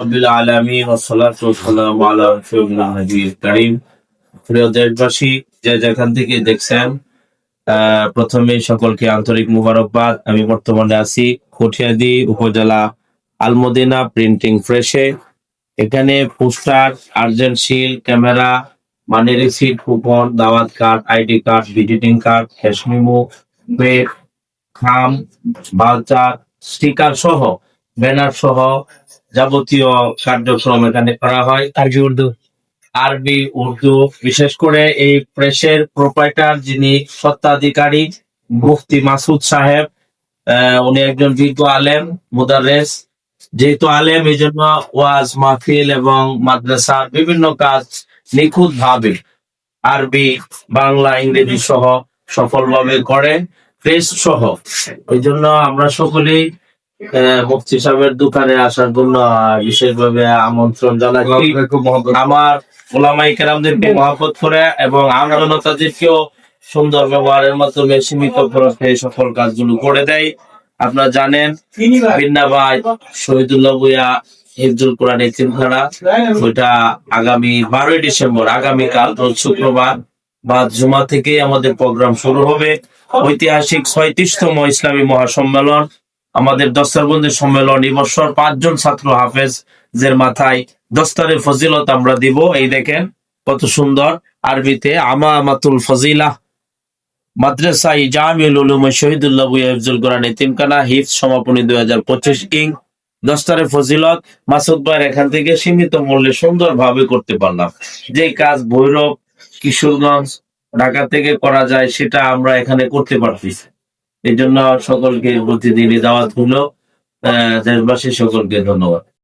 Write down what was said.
রবিল দেশবাসী, যে যেখান থেকে দেখছেন প্রথমে সকলকে আন্তরিক আমি বর্তমানে আছি কঠিয়াদি উপজেলা আলমদিনা প্রিন্টিং ফ্রেশে এখানে poster, urgent seal camera, money receipt coupon, দাওয়াত card, ID card, visiting card, cash খাম স্টিকার সহ, ব্যানার সহ যাবতীয় কার্যক্রম এখানে করা হয়। আরবি উর্দু। আরবি উর্দু বিশেষ করে এই প্রেসের প্রোপাইটার যিনি সত্ত্বাধিকারী মুফতি মাসুদ সাহেব উনি একজন বিজ্ঞ আলেম মুদারেস। যেহেতু আলেম এই জন্য ওয়াজ মাহফিল এবং মাদ্রাসার বিভিন্ন কাজ নিখুঁত ভাবে আরবি বাংলা ইংরেজি সহ সফলভাবে করে প্রেস সহ। এই জন্য আমরা সকলেই মুফতি সাহেবের দোকানে আসার জন্য বিশেষভাবে আমন্ত্রণ জানাচ্ছি। আমার ওলামাই কেরামদেরকে মহাপত করে এবং আমজনতাদেরকেও সুন্দর ব্যবহারের মাধ্যমে সীমিত খরচে এই সকল কাজগুলো করে দেয়। আপনারা জানেন বিন্না ভাই শহীদুল্লাহ ভুইয়া হিফজুল কোরআন এতিমখানা ওইটা আগামী বারোই ডিসেম্বর আগামীকাল রোজ শুক্রবার বা জুমা থেকে আমাদের প্রোগ্রাম শুরু হবে। ঐতিহাসিক ছয়ত্রিশতম ইসলামী মহাসম্মেলন আমাদের দস্তারবন্দির সম্মেলন এই বছর পাঁচজন ছাত্র হাফেজ জের মাথায় দস্তারের ফজিলত আমরা দিব। এই দেখেন কত সুন্দর আরবিতে আমা আমাতুল ফজিলা মাদ্রাসা জামিউল উলুম কোরআন এতিমখানা হিফ সমাপনী দুই হাজার পঁচিশ ইং। দস্তারে ফজিলত, মাসুদ ভাইয়ের এখান থেকে সীমিত মূল্যে সুন্দর ভাবে করতে পারলাম। যে কাজ ভৈরব, কিশোরগঞ্জ, ঢাকা থেকে করা যায়, সেটা আমরা এখানে করতে পারতেছি। এই জন্য সকলকে প্রতিদিনই দাওয়াত হলো। দেশবাসী সকলকে ধন্যবাদ।